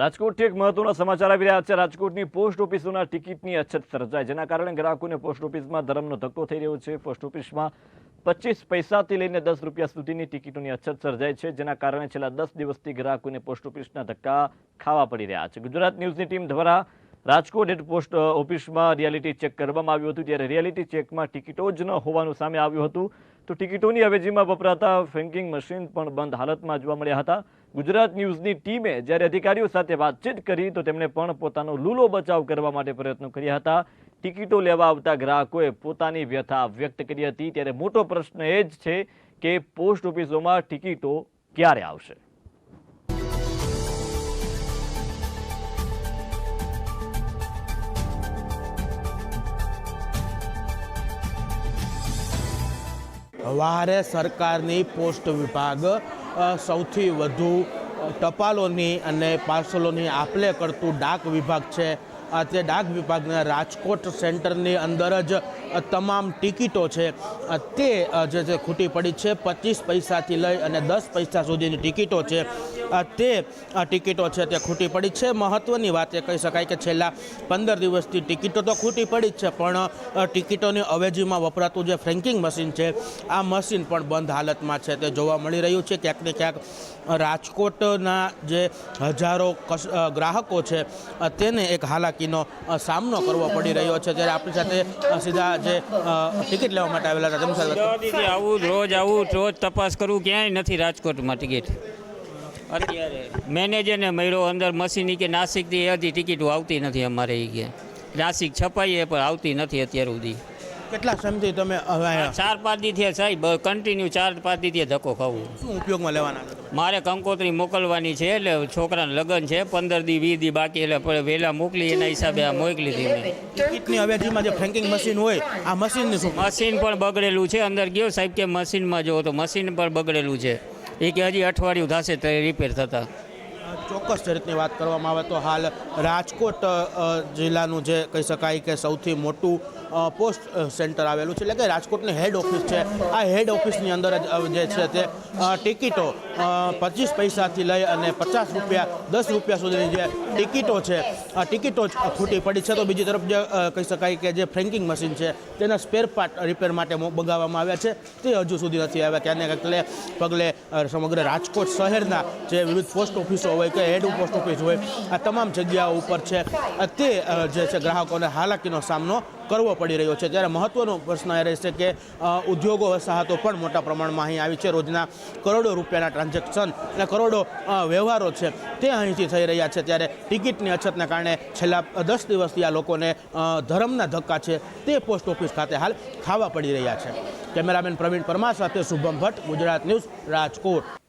રાજકોટથી એક મહત્વનો સમાચાર આવી રહ્યા છે. રાજકોટની પોસ્ટ ઓફિસોના ટિકિટની અછત સર્જાય જેના કારણે ગ્રાહકોને પોસ્ટ ઓફિસમાં ધરમનો ધક્કો થઈ રહ્યો છે. પોસ્ટ ઓફિસમાં પચીસ પૈસાથી લઈને દસ રૂપિયા સુધીની ટિકિટોની અછત સર્જાય છે, જેના કારણે છેલ્લા દસ દિવસથી ગ્રાહકોને પોસ્ટ ઓફિસના ધક્કા ખાવા પડી રહ્યા છે. ગુજરાત ન્યૂઝની ટીમ દ્વારા રાજકોટ હેડ પોસ્ટ ઓફિસમાં રિયાલિટી ચેક કરવામાં આવ્યું હતું ત્યારે રિયાલિટી ચેકમાં ટિકિટો જ ન હોવાનું સામે આવ્યું હતું. તો ટિકિટોની અવેજીમાં વપરાતા ફેન્કિંગ મશીન પણ બંધ હાલતમાં જોવા મળ્યા હતા. ગુજરાત ન્યૂઝની ટીમે જ્યારે અધિકારીઓ સાથે વાતચીત કરી તો તેમણે પણ પોતાનો લૂલો બચાવ કરવા માટે પ્રયત્નો કર્યા હતા. ટિકિટો લેવા આવતા ગ્રાહકોએ પોતાની વ્યથા વ્યક્ત કરી હતી. ત્યારે મોટો પ્રશ્ન એ જ છે કે પોસ્ટ ઓફિસોમાં ટિકિટો ક્યારે આવશે? વારે સરકારની પોસ્ટ વિભાગ સૌથી વધુ ટપાલોની અને પાર્સલોની આપલે કરતું ડાક વિભાગ છે. આ તે ડાક વિભાગના રાજકોટ સેન્ટરની અંદર જ તમામ ટિકિટો છે. તે જે ખૂટી પડી છે. પચીસ પૈસાથી લઈ અને દસ પૈસા સુધીની ટિકિટો છે. તે ટિકિટો છે તે ખૂટી પડી છે. મહત્ત્વની વાત એ કહી શકાય કે છેલ્લા પંદર દિવસથી ટિકિટો તો ખૂટી પડી જ છે, પણ ટિકિટોની અવેજીમાં વપરાતું જે ફ્રેન્કિંગ મશીન છે, આ મશીન પણ બંધ હાલતમાં છે. તે જોવા મળી રહ્યું છે. ક્યાંક ને ક્યાંક રાજકોટના જે હજારો ગ્રાહકો છે તેને એક હાલાકીનો સામનો કરવો પડી રહ્યો છે. ત્યારે આપણી સાથે સીધા જે ટિકિટ લેવા માટે આવેલા હતા. તેમની સાથે આવું, રોજ આવું, રોજ તપાસ કરવું ક્યાંય નથી રાજકોટમાં ટિકિટ. મેનેજરને મળ્યો અંદર મશીની કે નાસિકથી એ હજી ટિકિટો આવતી નથી અમારે એ કે. નાસિક છપાઈએ પણ આવતી નથી અત્યાર સુધી. કેટલા સમયથી તમે હવે ચાર પાંચ દી થયા સાહેબ કન્ટિન્યુ ચાર પાંચ દી થયા ધક્કો ખાવું. શું ઉપયોગમાં લેવાના મારે કંકોત્રી મોકલવાની છે એટલે છોકરાને લગ્ન છે પંદર દી વીસ દી બાકી એટલે પણ વહેલા મોકલી એના હિસાબે આ મોકલી દીધી મેં. ટિકિટની અવેજીમાં જે ફ્રેન્કિંગ મશીન હોય આ મશીન શું? મશીન પણ બગડેલું છે અંદર ગયો સાહેબ કે મશીનમાં જો તો મશીન પણ બગડેલું છે. એ કે હજી અઠવાડિયું થશે તો રિપેર થતા. ચોક્કસ રીતની વાત કરવામાં આવે તો હાલ રાજકોટ જિલ્લાનું જે કહી શકાય કે સૌથી મોટું પોસ્ટ સેન્ટર આવેલું છે. એટલે કે રાજકોટની હેડ ઓફિસ છે. આ હેડ ઓફિસની અંદર જ જે છે તે ટિકિટો પચીસ પૈસાથી લઈ અને પચાસ રૂપિયા, દસ રૂપિયા સુધીની જે ટિકિટો છે, આ ટિકિટો જ ખૂટી પડી છે. તો બીજી તરફ જે કહી શકાય કે જે ફ્રેન્કિંગ મશીન છે, તેના સ્પેર પાર્ટ રિપેર માટે મો- મંગાવવામાં આવ્યા છે. તે હજુ સુધી નથી આવ્યા. ત્યાંને એટલે પગલે સમગ્ર રાજકોટ શહેરના જે વિવિધ પોસ્ટ ઓફિસો હોય કે હેડ પોસ્ટ ઓફિસ હોય, આ તમામ જગ્યાઓ ઉપર છે. તે જે છે, ગ્રાહકોને હાલાકીનો સામનો કરવો પડી રહ્યો છે. ત્યારે મહત્વનો પ્રશ્ન એ રહેશે કે ઉદ્યોગો વસાહતો પણ મોટા પ્રમાણમાં અહીં આવી છે. રોજના કરોડો રૂપિયાના ટ્રાન્ઝેક્શન અને કરોડો વ્યવહારો છે તે અહીંથી થઈ રહ્યા છે. ત્યારે ટિકિટની અછતને કારણે છેલ્લા દસ દિવસથી આ લોકોને ધર્મના ધક્કા છે તે પોસ્ટ ઓફિસ ખાતે હાલ ખાવા પડી રહ્યા છે. કેમેરામેન પ્રવીણ પરમાર સાથે શુભમ ભટ્ટ, ગુજરાત ન્યૂઝ રાજકોટ.